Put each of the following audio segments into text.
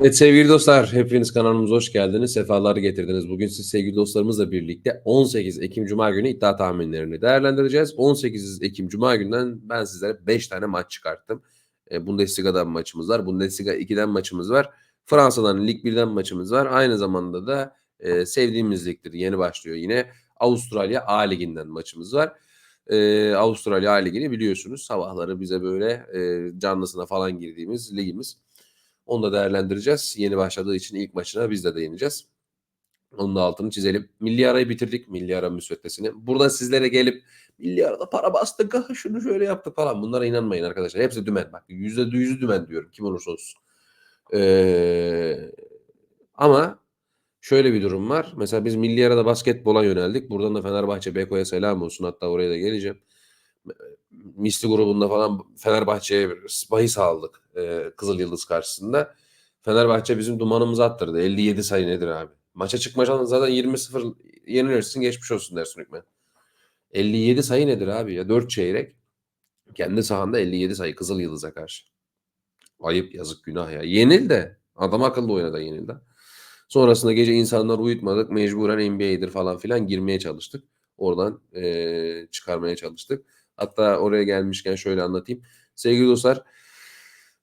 Evet sevgili dostlar, hepiniz kanalımıza hoş geldiniz. Sefalar getirdiniz. Bugün siz sevgili dostlarımızla birlikte 18 Ekim Cuma günü iddia tahminlerini değerlendireceğiz. 18 Ekim Cuma günden ben sizlere 5 tane maç çıkarttım. E, Bundesliga'dan maçımız var. Bundesliga 2'den maçımız var. Fransa'dan Lig 1'den maçımız var. Aynı zamanda da e, sevdiğimiz ligdir. Yeni başlıyor yine. Avustralya A Ligi'nden maçımız var. E, Avustralya A Ligi'ni biliyorsunuz. Sabahları bize böyle e, canlısına falan girdiğimiz ligimiz. Onu da değerlendireceğiz. Yeni başladığı için ilk maçına biz de değineceğiz. Onun da altını çizelim. Milli arayı bitirdik. Milli ara müsveddesini. Burada sizlere gelip milli arada para bastık, şunu şöyle yaptık falan. Bunlara inanmayın arkadaşlar. Hepsi dümen. Bak yüzde yüzü dümen diyorum. Kim olursa olsun. Ee, ama şöyle bir durum var. Mesela biz milli arada basketbola yöneldik. Buradan da Fenerbahçe Beko'ya selam olsun. Hatta oraya da geleceğim. Misli grubunda falan Fenerbahçe'ye bahis aldık e, Kızıl Yıldız karşısında. Fenerbahçe bizim dumanımızı attırdı. 57 sayı nedir abi? Maça çıkma şansı zaten 20-0 yenilirsin geçmiş olsun dersin hükmen. 57 sayı nedir abi ya? 4 çeyrek. Kendi sahanda 57 sayı Kızıl Yıldız'a karşı. Ayıp yazık günah ya. Yenil de. Adam akıllı oynadı yenildi. Sonrasında gece insanlar uyutmadık. Mecburen NBA'dir falan filan girmeye çalıştık. Oradan e, çıkarmaya çalıştık. Hatta oraya gelmişken şöyle anlatayım. Sevgili dostlar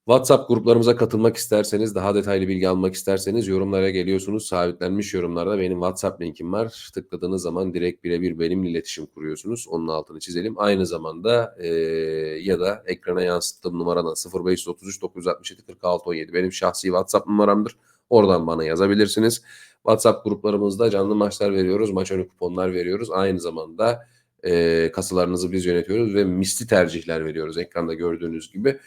WhatsApp gruplarımıza katılmak isterseniz, daha detaylı bilgi almak isterseniz yorumlara geliyorsunuz. Sabitlenmiş yorumlarda benim WhatsApp linkim var. Tıkladığınız zaman direkt birebir benimle iletişim kuruyorsunuz. Onun altını çizelim. Aynı zamanda e, ya da ekrana yansıttığım numaradan 0533 967 46 17 benim şahsi WhatsApp numaramdır. Oradan bana yazabilirsiniz. WhatsApp gruplarımızda canlı maçlar veriyoruz, maç önü kuponlar veriyoruz. Aynı zamanda e, kasalarınızı biz yönetiyoruz ve misli tercihler veriyoruz ekranda gördüğünüz gibi.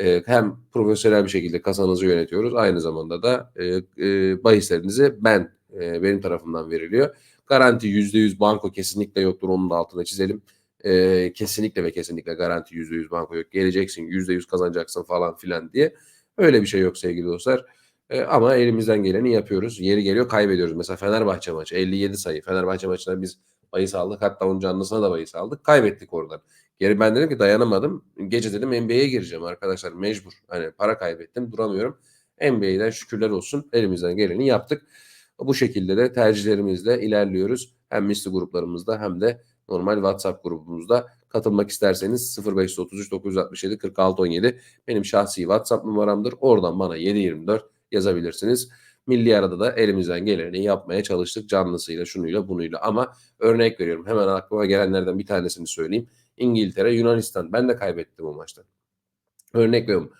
E, hem profesyonel bir şekilde kasanızı yönetiyoruz. Aynı zamanda da e, e, bahislerinizi ben e, benim tarafımdan veriliyor. Garanti %100 banko kesinlikle yoktur. Onun da altına çizelim. E, kesinlikle ve kesinlikle garanti %100 banko yok. Geleceksin %100 kazanacaksın falan filan diye. Öyle bir şey yok sevgili dostlar. E, ama elimizden geleni yapıyoruz. Yeri geliyor kaybediyoruz. Mesela Fenerbahçe maçı 57 sayı. Fenerbahçe maçında biz bahis aldık. Hatta onun canlısına da bahis aldık. Kaybettik oradan. Geri ben dedim ki dayanamadım. Gece dedim NBA'ye gireceğim arkadaşlar mecbur. Hani para kaybettim duramıyorum. NBA'den şükürler olsun elimizden geleni yaptık. Bu şekilde de tercihlerimizle ilerliyoruz. Hem misli gruplarımızda hem de normal WhatsApp grubumuzda katılmak isterseniz 0533 967 46 17 benim şahsi WhatsApp numaramdır. Oradan bana 724 yazabilirsiniz. Milli arada da elimizden geleni yapmaya çalıştık canlısıyla şunuyla bunuyla ama örnek veriyorum hemen aklıma gelenlerden bir tanesini söyleyeyim. İngiltere Yunanistan ben de kaybettim o maçta. Örnek veriyorum.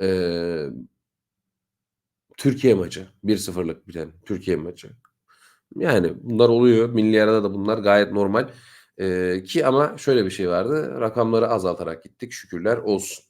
Ee, Türkiye maçı 1-0'lık biten Türkiye maçı. Yani bunlar oluyor. Milli arada da bunlar gayet normal. Ee, ki ama şöyle bir şey vardı. Rakamları azaltarak gittik. Şükürler olsun.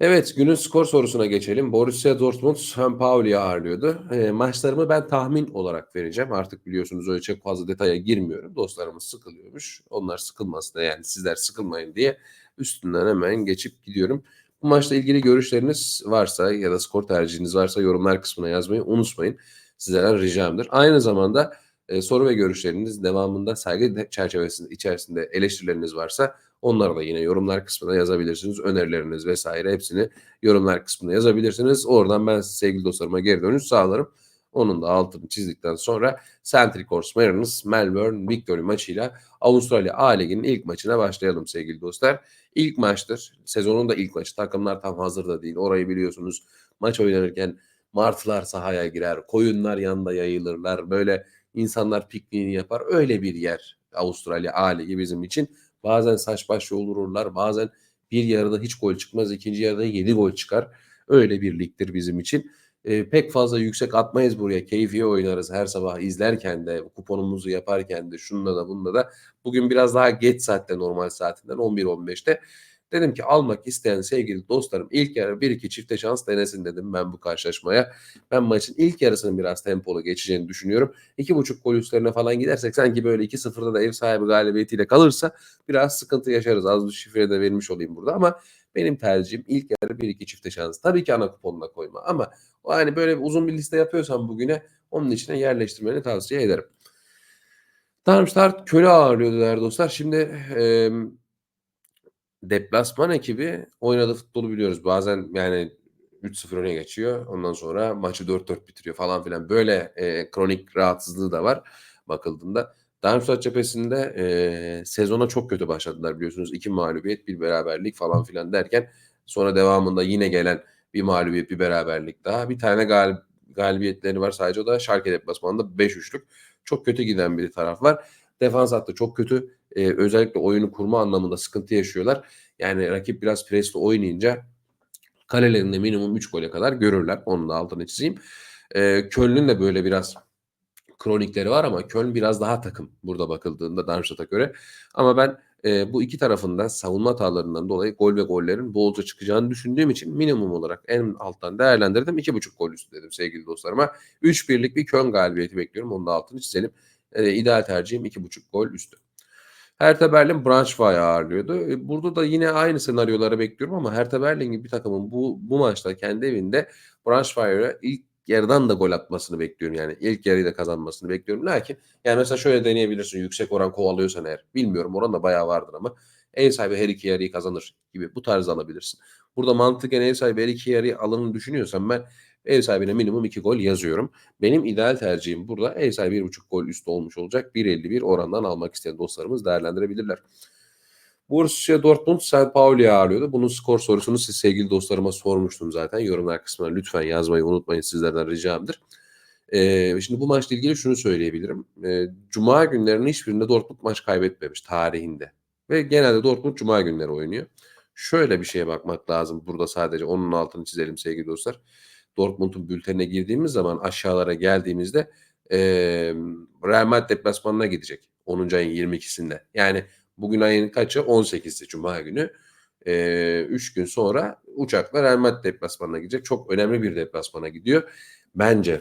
Evet günün skor sorusuna geçelim. Borussia Dortmund St. Pauli'yi ağırlıyordu. E, maçlarımı ben tahmin olarak vereceğim. Artık biliyorsunuz öyle çok fazla detaya girmiyorum. Dostlarımız sıkılıyormuş. Onlar sıkılmasın da yani sizler sıkılmayın diye üstünden hemen geçip gidiyorum. Bu maçla ilgili görüşleriniz varsa ya da skor tercihiniz varsa yorumlar kısmına yazmayı unutmayın. Sizlerden ricamdır. Aynı zamanda e, soru ve görüşleriniz devamında saygı çerçevesinde içerisinde eleştirileriniz varsa onları da yine yorumlar kısmına yazabilirsiniz. Önerileriniz vesaire hepsini yorumlar kısmına yazabilirsiniz. Oradan ben sevgili dostlarıma geri dönüş sağlarım. Onun da altını çizdikten sonra Centric Horse Mariners Melbourne Victory maçıyla Avustralya A Ligi'nin ilk maçına başlayalım sevgili dostlar. İlk maçtır. Sezonun da ilk maçı. Takımlar tam hazır da değil. Orayı biliyorsunuz. Maç oynanırken martılar sahaya girer. Koyunlar yanında yayılırlar. Böyle insanlar pikniğini yapar. Öyle bir yer Avustralya A Ligi bizim için. Bazen saç baş yoldururlar. Bazen bir yarıda hiç gol çıkmaz. ikinci yarıda yedi gol çıkar. Öyle bir ligdir bizim için. E, pek fazla yüksek atmayız buraya. Keyfiye oynarız her sabah izlerken de, kuponumuzu yaparken de, şununla da bununla da. Bugün biraz daha geç saatte normal saatinden 11-15'te. Dedim ki almak isteyen sevgili dostlarım ilk yarı bir iki çifte şans denesin dedim ben bu karşılaşmaya. Ben maçın ilk yarısının biraz tempolu geçeceğini düşünüyorum. İki buçuk gol üstlerine falan gidersek sanki böyle 2-0'da da ev sahibi galibiyetiyle kalırsa biraz sıkıntı yaşarız. Az bir şifre de vermiş olayım burada ama benim tercihim ilk yarı bir iki çifte şans. Tabii ki ana kuponuna koyma ama o hani böyle uzun bir liste yapıyorsan bugüne onun içine yerleştirmeni tavsiye ederim. Darmstadt köle ağırlıyordu değerli dostlar. Şimdi e, deplasman ekibi oynadığı futbolu biliyoruz. Bazen yani 3-0 öne geçiyor. Ondan sonra maçı 4-4 bitiriyor falan filan. Böyle e, kronik rahatsızlığı da var bakıldığında. Darmstadt cephesinde e, sezona çok kötü başladılar biliyorsunuz. İki mağlubiyet, bir beraberlik falan filan derken sonra devamında yine gelen bir mağlubiyet, bir beraberlik daha. Bir tane galib galibiyetleri var sadece o da Schalke deplasmanında 5-3'lük. Çok kötü giden bir taraf var. Defans hattı çok kötü. Ee, özellikle oyunu kurma anlamında sıkıntı yaşıyorlar. Yani rakip biraz presli oynayınca kalelerinde minimum 3 gole kadar görürler. Onun da altını çizeyim. Ee, Köln'ün de böyle biraz kronikleri var ama Köln biraz daha takım burada bakıldığında Darmstadt'a göre. Ama ben e, bu iki tarafında savunma hatalarından dolayı gol ve gollerin bolca çıkacağını düşündüğüm için minimum olarak en alttan değerlendirdim. 2.5 gol üstü dedim sevgili dostlarıma. 3-1'lik bir Köln galibiyeti bekliyorum. Onun da altını çizelim. E, ideal tercihim 2.5 gol üstü. Hertha Berlin Braunschweig'ı ağırlıyordu. E, burada da yine aynı senaryoları bekliyorum ama Hertha Berlin gibi bir takımın bu bu maçta kendi evinde Braunschweig'a ilk yarıdan da gol atmasını bekliyorum. Yani ilk yarıyı da kazanmasını bekliyorum. Lakin yani mesela şöyle deneyebilirsin. Yüksek oran kovalıyorsan eğer. Bilmiyorum oran da bayağı vardır ama ev sahibi her iki yarıyı kazanır gibi bu tarz alabilirsin. Burada mantıken ev sahibi her iki yarıyı alını düşünüyorsam ben ev sahibine minimum iki gol yazıyorum. Benim ideal tercihim burada ev sahibi bir buçuk gol üstü olmuş olacak. 1.51 orandan almak isteyen dostlarımız değerlendirebilirler. Borussia Dortmund St. Pauli'yi ağırlıyordu. Bunun skor sorusunu siz sevgili dostlarıma sormuştum zaten. Yorumlar kısmına lütfen yazmayı unutmayın sizlerden ricamdır. Ee, şimdi bu maçla ilgili şunu söyleyebilirim. Ee, Cuma günlerinin hiçbirinde Dortmund maç kaybetmemiş tarihinde. Ve genelde Dortmund Cuma günleri oynuyor. Şöyle bir şeye bakmak lazım burada sadece onun altını çizelim sevgili dostlar. Dortmund'un bültenine girdiğimiz zaman aşağılara geldiğimizde e, Real Madrid deplasmanına gidecek 10. ayın 22'sinde. Yani Bugün ayın kaçı? 18'i Cuma günü. 3 ee, gün sonra uçakla Real Madrid deplasmanına gidecek. Çok önemli bir deplasmana gidiyor. Bence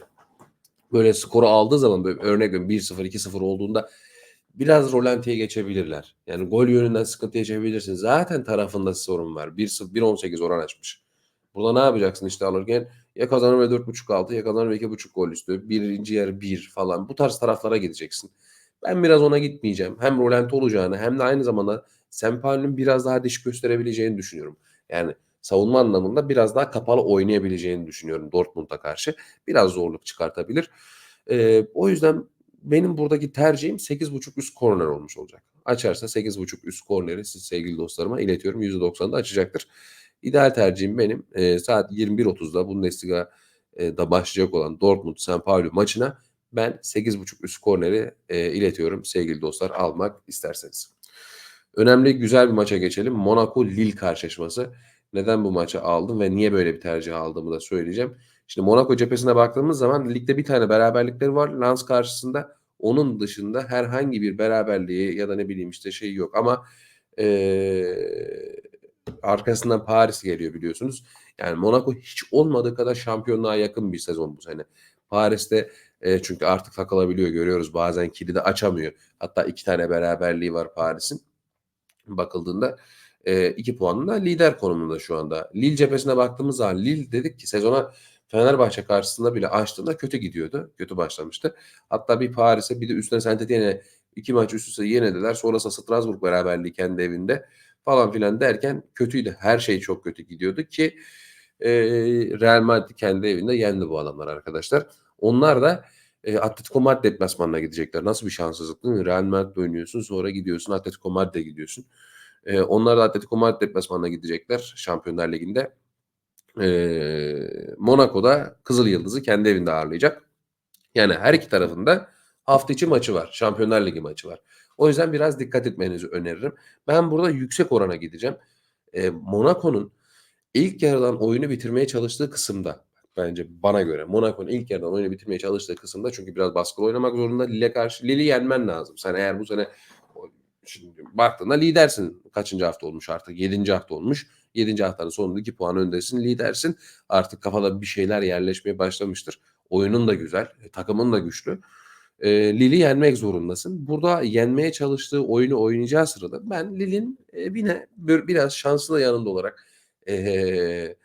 böyle skoru aldığı zaman böyle örnek 1-0 2-0 olduğunda biraz rolantiye geçebilirler. Yani gol yönünden sıkıntı yaşayabilirsin. Zaten tarafında sorun var. 1-0 1-18 oran açmış. Burada ne yapacaksın işte alırken ya kazanır ve 4.5 altı ya kazanır ve 2.5 gol üstü. Birinci yarı 1 falan. Bu tarz taraflara gideceksin. Ben biraz ona gitmeyeceğim. Hem rolanti olacağını hem de aynı zamanda Sempali'nin biraz daha diş gösterebileceğini düşünüyorum. Yani savunma anlamında biraz daha kapalı oynayabileceğini düşünüyorum Dortmund'a karşı. Biraz zorluk çıkartabilir. Ee, o yüzden benim buradaki tercihim 8.5 üst korner olmuş olacak. Açarsa 8.5 üst korneri siz sevgili dostlarıma iletiyorum. %90'da açacaktır. İdeal tercihim benim e, saat 21.30'da Bundesliga'da başlayacak olan Dortmund St. Pauli maçına ben 8.5 üst korneri e, iletiyorum sevgili dostlar almak isterseniz. Önemli güzel bir maça geçelim. Monaco Lille karşılaşması. Neden bu maçı aldım ve niye böyle bir tercih aldığımı da söyleyeceğim. Şimdi Monaco cephesine baktığımız zaman ligde bir tane beraberlikleri var. Lens karşısında onun dışında herhangi bir beraberliği ya da ne bileyim işte şey yok ama ee, arkasından Paris geliyor biliyorsunuz. Yani Monaco hiç olmadığı kadar şampiyonluğa yakın bir sezon bu sene. Paris'te e, çünkü artık takılabiliyor görüyoruz. Bazen kilidi açamıyor. Hatta iki tane beraberliği var Paris'in. Bakıldığında e, iki puanla lider konumunda şu anda. Lille cephesine baktığımız zaman Lille dedik ki sezona Fenerbahçe karşısında bile açtığında kötü gidiyordu. Kötü başlamıştı. Hatta bir Paris'e bir de üstüne Saint Etienne'e iki maç üst üste yenediler. Sonrasında Strasbourg beraberliği kendi evinde falan filan derken kötüydü. Her şey çok kötü gidiyordu ki e, Real Madrid kendi evinde yendi bu adamlar arkadaşlar. Onlar da e, Atletico Madrid deplasmanına gidecekler. Nasıl bir şanssızlık değil mi? Real Madrid oynuyorsun sonra gidiyorsun Atletico Madrid'e gidiyorsun. E, onlar da Atletico Madrid deplasmanına gidecekler Şampiyonlar Ligi'nde. E, Monaco'da Kızıl Yıldız'ı kendi evinde ağırlayacak. Yani her iki tarafında hafta içi maçı var. Şampiyonlar Ligi maçı var. O yüzden biraz dikkat etmenizi öneririm. Ben burada yüksek orana gideceğim. E, Monaco'nun ilk yarıdan oyunu bitirmeye çalıştığı kısımda bence bana göre. Monaco'nun ilk yarıdan oyunu bitirmeye çalıştığı kısımda çünkü biraz baskılı oynamak zorunda. Lille karşı Lille'i yenmen lazım. Sen eğer bu sene şimdi baktığında lidersin. Kaçıncı hafta olmuş artık? Yedinci hafta olmuş. Yedinci haftanın sonunda iki puan öndesin. Lidersin. Artık kafada bir şeyler yerleşmeye başlamıştır. Oyunun da güzel. E, takımın da güçlü. E, Lille'i yenmek zorundasın. Burada yenmeye çalıştığı oyunu oynayacağı sırada ben Lille'in e, yine biraz şanslı yanında olarak eee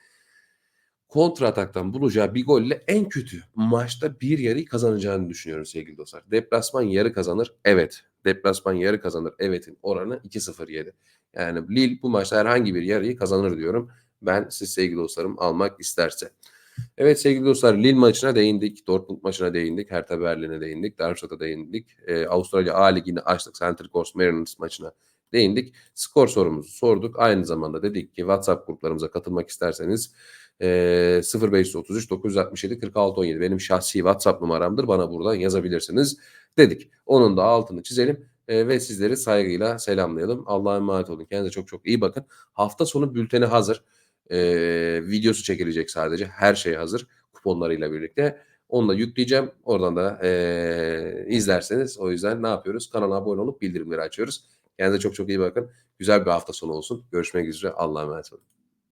kontra ataktan bulacağı bir golle en kötü maçta bir yarıyı kazanacağını düşünüyorum sevgili dostlar. Deplasman yarı kazanır. Evet. Deplasman yarı kazanır. Evet'in oranı 2-0 7. Yani Lille bu maçta herhangi bir yarıyı kazanır diyorum. Ben siz sevgili dostlarım almak isterse. Evet sevgili dostlar Lille maçına değindik. Dortmund maçına değindik. Hertha Berlin'e değindik. Darmstadt'a değindik. Ee, Avustralya A Ligi'ni açtık. Central Coast Mariners maçına değindik. Skor sorumuzu sorduk. Aynı zamanda dedik ki WhatsApp gruplarımıza katılmak isterseniz e, 0533 967 46 17 benim şahsi WhatsApp numaramdır. Bana buradan yazabilirsiniz dedik. Onun da altını çizelim e, ve sizleri saygıyla selamlayalım. Allah'a emanet olun. Kendinize çok çok iyi bakın. Hafta sonu bülteni hazır. E, videosu çekilecek sadece. Her şey hazır. Kuponlarıyla birlikte. Onu da yükleyeceğim. Oradan da e, izlerseniz. O yüzden ne yapıyoruz? Kanala abone olup bildirimleri açıyoruz. Kendinize çok çok iyi bakın. Güzel bir hafta sonu olsun. Görüşmek üzere. Allah'a emanet olun.